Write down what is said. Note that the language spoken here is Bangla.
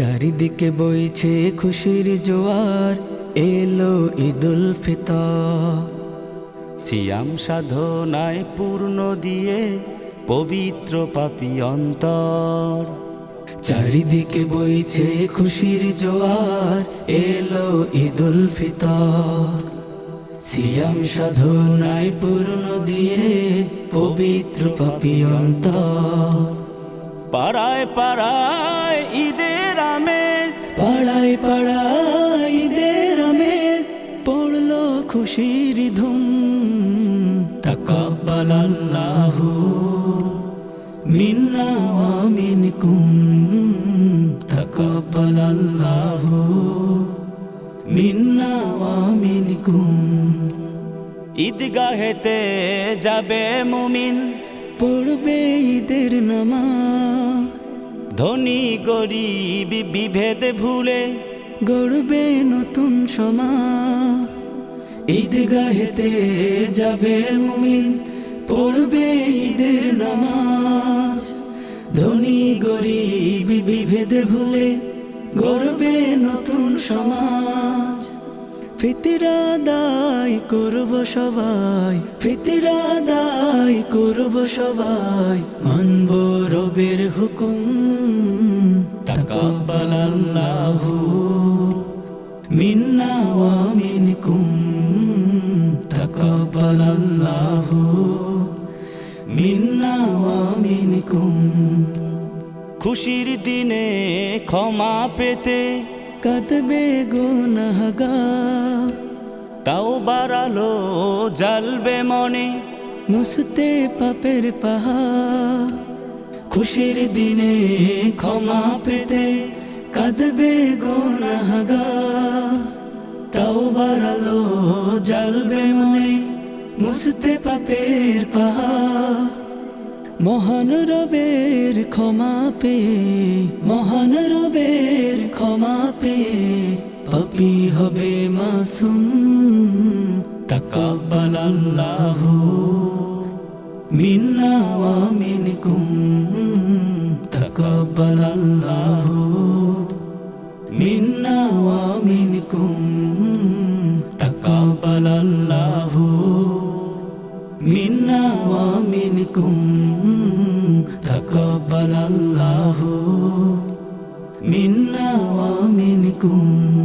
চারিদিকে বইছে খুশির জোয়ার এলো ঈদুল ফিতর। সিয়াম সাধনায় পূর্ণ দিয়ে পবিত্র পাপি অন্তর। চারিদিকে বইছে খুশির জোয়ার এলো ঈদুল ফিতর। সিয়াম সাধনায় পূর্ণ দিয়ে পবিত্র পাপি অন্তর। পাড়ায় পাড়ায় খুশির ধুম তাকাব্বাল আল্লাহু মিন্না ওয়া মিনকুম তাকাব্বাল মিন্না ওয়া মিনকুম। ঈদগাহেতে যাবে মুমিন, পড়বে ঈদের নামাজ। ধনী, গরিব, বিভেদ ভুলে গড়বে নতুন সমাজ। ঈদগাহেতে যাবে মুমিন, পড়বে ঈদের নামাজ। ধনী গরিব বিভেদে ভুলে গড়বে নতুন সমাজ। ফিতিরা দায় করব সবাই, ফিতিরা দায় করব সবাই। মানব রবের হুকুম তাকাব্বাল আল্লাহু মিন্না ওয়া মিনকুম। মিন্না ওয়া মিনকুম খুশির দিনে ক্ষমা পেতে কাঁদবে গুনাহগার। তাও বাড়ালো জ্বালবে মনে। মুসতে পাপের পাহাড়। খুশির দিনে ক্ষমা পেতে কাঁদবে গুনাহগার। তাও বাড়ালো জ্বালবে মনে। মুসতে পাপের পাহাড়। মহান রবের ক্ষমা পে মহান রবের ক্ষমা পে পাপি হবে মাসুম তাকাব্বাল আল্লাহু মিন্না ওয়া মিনকুম তাকাব্বাল আল্লাহু মিন্না ওয়া মিনকুম তাকাব্বাল তাকাব্বাল আল্লাহু মিন্না মিনকুম।